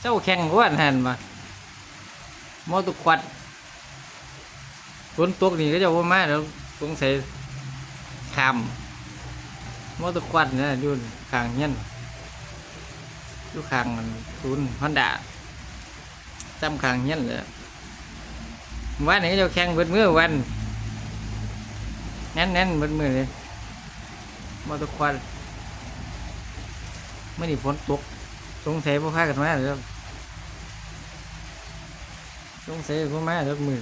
เจ้าแข่งอ้วนหันมามอตุควัดฝนตกนี่ก็จะว่ามาแล้วสงสัยขามอตุควัดเนี่ยอยู่ข้างเงี้ยนอยู่ข้างมันศูนย์ฮอนด้าจำข้างเงี้ยนเลยวันนี้ก็จะแข่งเบิดมือวันแน่นแน่นๆเบิดมือเลยมอตุควัดไม่ได้ฝนตก งสัยพวกข้ากันมาแล้วสงสัยพวกมาแล้วมือ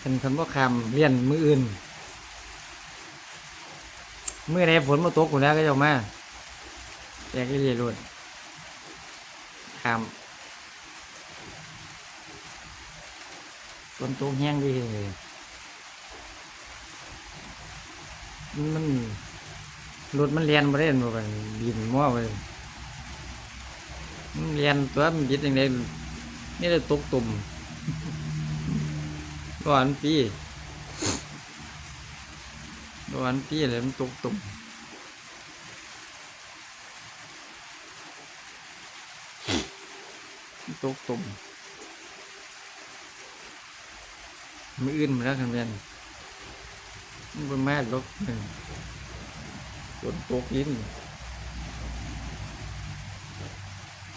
เป็นคนพวกคำเรียนมืออื่นเมื่อใดฝนมาตกกูแล้วก็จะมาอยกเรียนรวดคำฝนตกแห้งดีเลยมันรถมันเรียนมาได้หมดเลยบินมั่วไป เรียนตัวมันยึดยังไงนี่เลยตกตุ่มก่อนปีก่อนปีเลยมันตกตุ่มมันตกตุ่มมืออื่นมาแล้วกันเรียนมันเป็นแม่ลกหนึ่งฝนตกยิน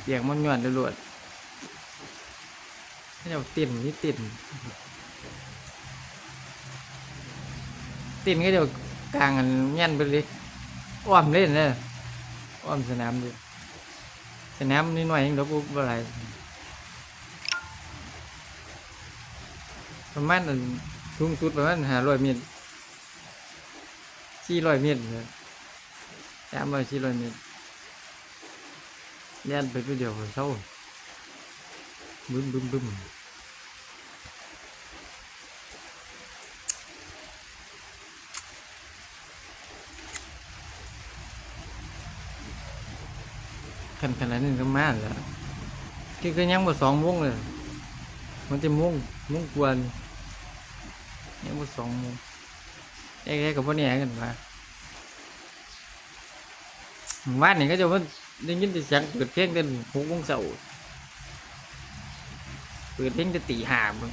เสียงมันหย่อนรวดๆให้เราติ่นนี่ติ่นติ่นก็เดี๋ยวกลางกันแง่นไปเลยอ้อมเล่นเลยอ้อมสนามเลยสนามนิดหน่อยเองเดี๋ยวปุ๊บอะไรประมาณสูงสุดประมาณห้าร้อยเมตรสี่ร้อยเมตรเลยสามร้อยสี่ร้อยเมตร เล่นไปตัวเดียวเศร้าบึ้มบึ้มบึ้มขันขนาดนี้ก็มาแล้วที่ก็ยังมาสองโมงเลย มันจะโมงโมงกวนยังมาสองโมงแอ้ๆกับพวกนี้กันมาบ้านนี่ก็จะว่า ได้ยินแต่เสียงเปิดเพลงกันหกโมงเช้าเปิดเพลงจะตีหามึง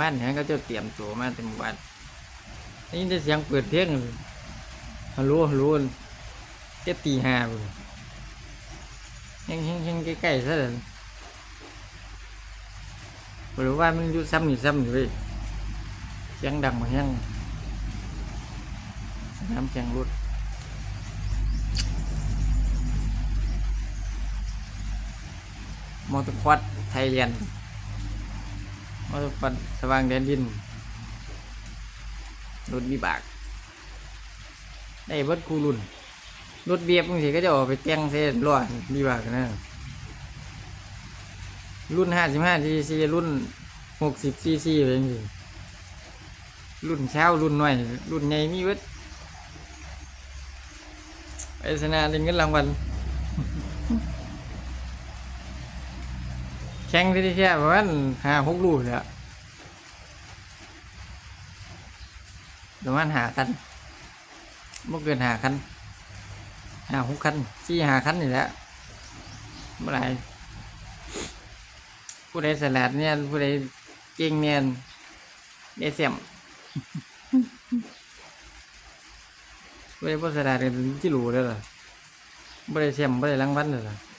บ้านเนี่ยก็จะเตรียมตัวมาเต็มวันได้ยินแต่เสียงเปิดเพลงฮัลโหลฮัลโหลจะตีหามึงยังยังยังใกล้ๆซะเลยหรือว่ามันอยู่ซ้ำนี่ซ้ำอยู่เลยเสียงดังมาแห้งน้ำแข็งรถ มอเตอร์ควัดไทยเรียนมอเตอร์ควัดสว่างแดนดินรถวิบาก ได้เบิดคูรุ่นรถเบียบบางทีก็จะออกไปแต่งเส้นล้อวิบากนะรุ่นห้าสิบห้าซีซีรุ่นหกสิบซีซีอะไรอย่างงี้รุ่นเช้ารุ่นหน้อย รุ่นใหญ่มีเบิดไปสนาล่นเงินรางวัล แข่งที่แค่ประมาณห้าหกลูกเลยอะประมาณหาคันไม่เกินหาคันหาหกคันสี่หาคันนี่แหละเมื่อไรผู้ใดสลัดเนี่ยผู้ใดเก่งเนี่ยได้เสียมผู้ใดผู้สลัดกันที่รู้เลยเหรอผู้ใดเสียมผู้ใดรางวัลเลยเหรอมาเสียเดี๋ยวสิบ่ได้รังกลับบ้านว่าเดี๋ยววะ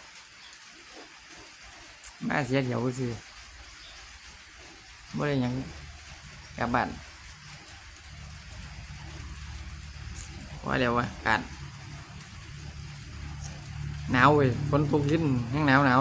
การหนาวเว้ยฝนตกขึ้นยังหนาวหนาว